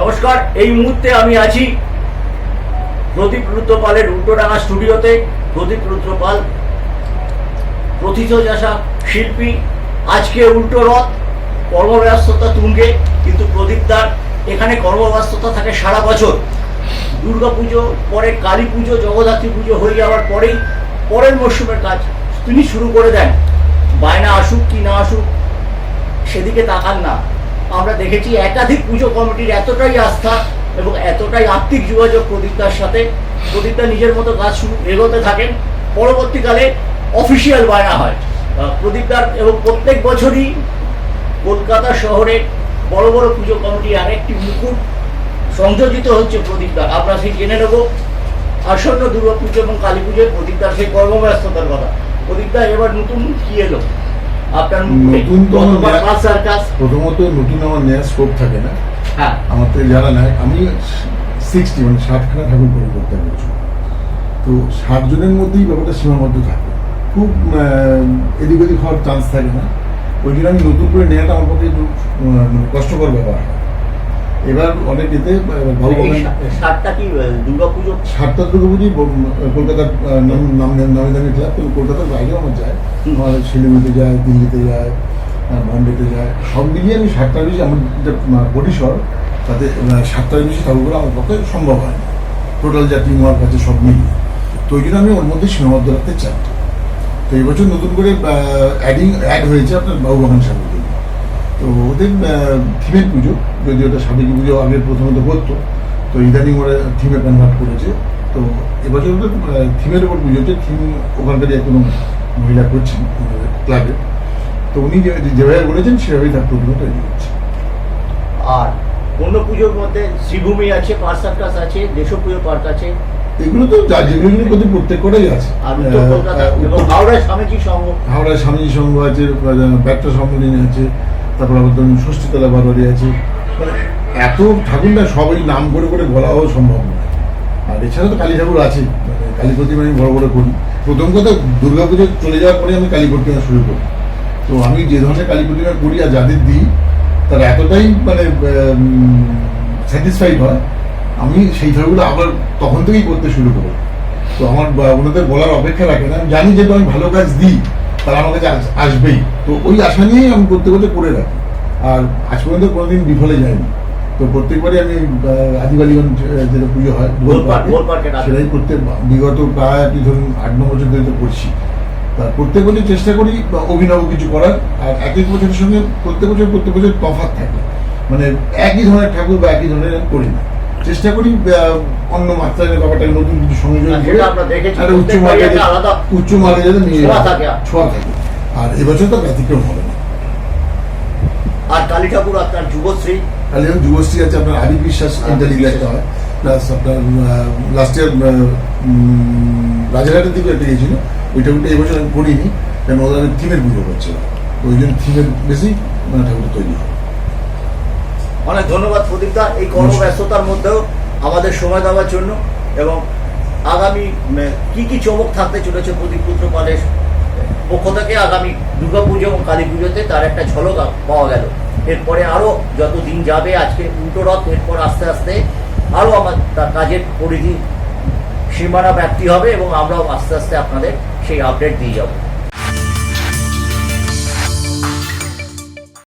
নমস্কার, এই মুহূর্তে আমি আছি প্রদীপ রুদ্রপালের উল্টোডাঙ্গা স্টুডিওতে। প্রদীপ রুদ্রপাল, প্রথিত প্রথিতযশা শিল্পী, আজকে উল্টো রথ, কর্মব্যস্ততা তুঙ্গে, কিন্তু প্রদীপদার এখানে কর্মব্যস্ততা থাকে সারা বছর। দুর্গা পুজো, পরে কালী পুজো, জগদ্ধাত্রী পুজো হয়ে যাওয়ার পরেই পরের মরশুমের কাজ তিনি শুরু করে দেন। বায়না আসুক কি না আসুক, সেদিকে তাকান না। আমরা দেখেছি একাধিক পুজো কমিটির এতটাই আস্থা এবং এতটাই আত্মিক যোগাযোগ প্রদীপদার সাথে। প্রদীপদা নিজের মতো কাজ শুরু এগোতে থাকেন। পরবর্তীকালে অফিসিয়াল বায়না হয়। প্রদীপদার এবং প্রত্যেক বছরই কলকাতা শহরে বড় বড় পুজো কমিটি আরেকটি মুকুট সংযোজিত হচ্ছে প্রদীপদার। আমরা সেই জেনে নেব। আসন্ন দুর্গা পুজো এবং কালী পুজোয় প্রদীপদার সেই কর্মব্যস্ততার কথা। প্রদীপদা এবার নতুন কি এলো? আপনার নতুন তো আমার সার্কাস প্রথমত নতুন আমার নেওয়ার স্কোপ থাকে না। হ্যাঁ। আমার তো যারা নেয় আমি সিক্সটি মানে ষাটখানা ঠাকুর করে করতে পারছি তো ষাট জনের মধ্যেই ব্যাপারটা সীমাবদ্ধ থাকে। খুব এদিক ওদিক হওয়ার চান্স থাকে না। ওই জন্য আমি নতুন করে নেওয়াটা আমার পক্ষে একটু মানে কষ্টকর ব্যাপার হয়। এবার অনেক এতে সাতটা কি দুর্গা পুজো সাতটা দুর্গাপুজি কলকাতার নাম নাম দামি ক্লাব কিন্তু কলকাতার বাইরেও আমার যায়। শিলিগুড়িতে যায় দিল্লিতে যায় বম্বেতে যায়। সব মিলিয়ে আমি সাতটার বেশি আমার যে পরিসর তাতে সাতটার বেশি ঠাকুরগুলো আমার পক্ষে সম্ভব হয় না। টোটাল যা টিম ওয়ার্ক আছে সব মিলিয়ে। তো ওই জন্য আমি ওর মধ্যে সীমাবদ্ধ রাখতে চাই। তো এই বছর নতুন করে অ্যাডিং অ্যাড হয়েছে আপনার বাবুবাগান সাগর। তো ওদের থিমের পুজো যদি ওটা সাবেকি পুজো আগে প্রথমত করতো তো ইদানিং ওরা থিমে কনভার্ট করেছে। তো এবছর ওদের থিমের উপর পুজো হচ্ছে থিম ওখানকারই কোনো মহিলা করছেন ক্লাবে তো উনি যেভাবে বলেছেন সেভাবেই তার প্রতিমা তৈরি হচ্ছে। আর অন্য পুজোর মধ্যে শ্রীভূমি আছে পাঁচ সার্কাস আছে দেশ পুজো পার্ক আছে। এগুলো তো যা যেগুলো প্রতি প্রত্যেক কটাই আছে। হাওড়ায় স্বামীজি সংঘ হাওড়ায় স্বামীজি সংঘ আছে ব্যাট্টা সম্মেলনী আছে তারপর আবার ধরুন ষষ্ঠীতলা বারোয়ারি আছে। মানে এত ঠাকুর না সবই নাম করে করে বলাও সম্ভব নয়। আর এছাড়া তো কালী ঠাকুর আছে মানে কালী প্রতিমা আমি বড় বড় করি। প্রথম কথা, দুর্গা পুজো চলে যাওয়ার পরে আমি কালী প্রতিমা শুরু করি। তো আমি যে ধরনের কালী প্রতিমা করি আর যাদের দিই, তারা এতটাই মানে স্যাটিসফাইড হয়। আমি সেই ঠাকুরগুলো আবার তখন থেকেই করতে শুরু করি। তো আমার ওনাদের বলার অপেক্ষা রাখে না। আমি জানি যে আমি ভালো কাজ দিই তারা আমার কাছে আস- আসবেই। তো ওই আশা নিয়েই আমি করতে করতে করে রাখি। আর আজ পর্যন্ত কোনোদিন বিফলে যায়নি। তো প্রত্যেকবারই আমি আদিবালিগঞ্জ যেটা পুজো হয়। সেটাই করতে বিগত প্রায় ধরুন আট ন বছর ধরে তো করছি। তা প্রত্যেক বছর চেষ্টা করি অভিনব কিছু করার। আর এক এক বছরের সঙ্গে প্রত্যেক বছর প্রত্যেক বছর তফাৎ থাকে। মানে একই ধরনের ঠাকুর বা একই ধরনের করি না। চেষ্টা করি অন্য মাত্রায় ব্যাপারটাকে নতুন কিছু সংযোজন আর করে একটা উচ্চ মার্গে উচ্চ মার্গে যাতে নিয়ে ছোঁয়া থাকে। আর এবছর তো ব্যতিক্রম হবে না। আর কালী ঠাকুর আপনার যুবশ্রী। খালি যেমন যুবশ্রী আছে আপনার আদি বিশ্বাস বিশ্বাস। একটা হয়। প্লাস আপনার লাস্ট ইয়ার রাজারহাটের দিকে একটা গিয়েছিল। ওইটা ওইটা এবছর আমি করিনি কেন ওদের থিমের পুজো করছে ওই জন্য থিমের বেশি মানে ঠাকুর তৈরি হয়। অনেক ধন্যবাদ প্রদীপদা। এই কর্মব্যস্ততার মধ্যেও আমাদের সময় দেওয়ার জন্য এবং আগামী কি কি চমক থাকতে চলেছে প্রদীপ পুত্র পালের পক্ষ থেকে আগামী দুর্গাপুজো এবং কালী পুজোতে তার একটা ঝলক পাওয়া গেল। এরপরে আরও যত দিন যাবে আজকে উল্টো রথ, এরপর আস্তে আস্তে আরও আমার তার কাজের পরিধি সীমানা ব্যাপ্তি হবে এবং আমরাও আস্তে আস্তে আপনাদের সেই আপডেট দিয়ে যাব।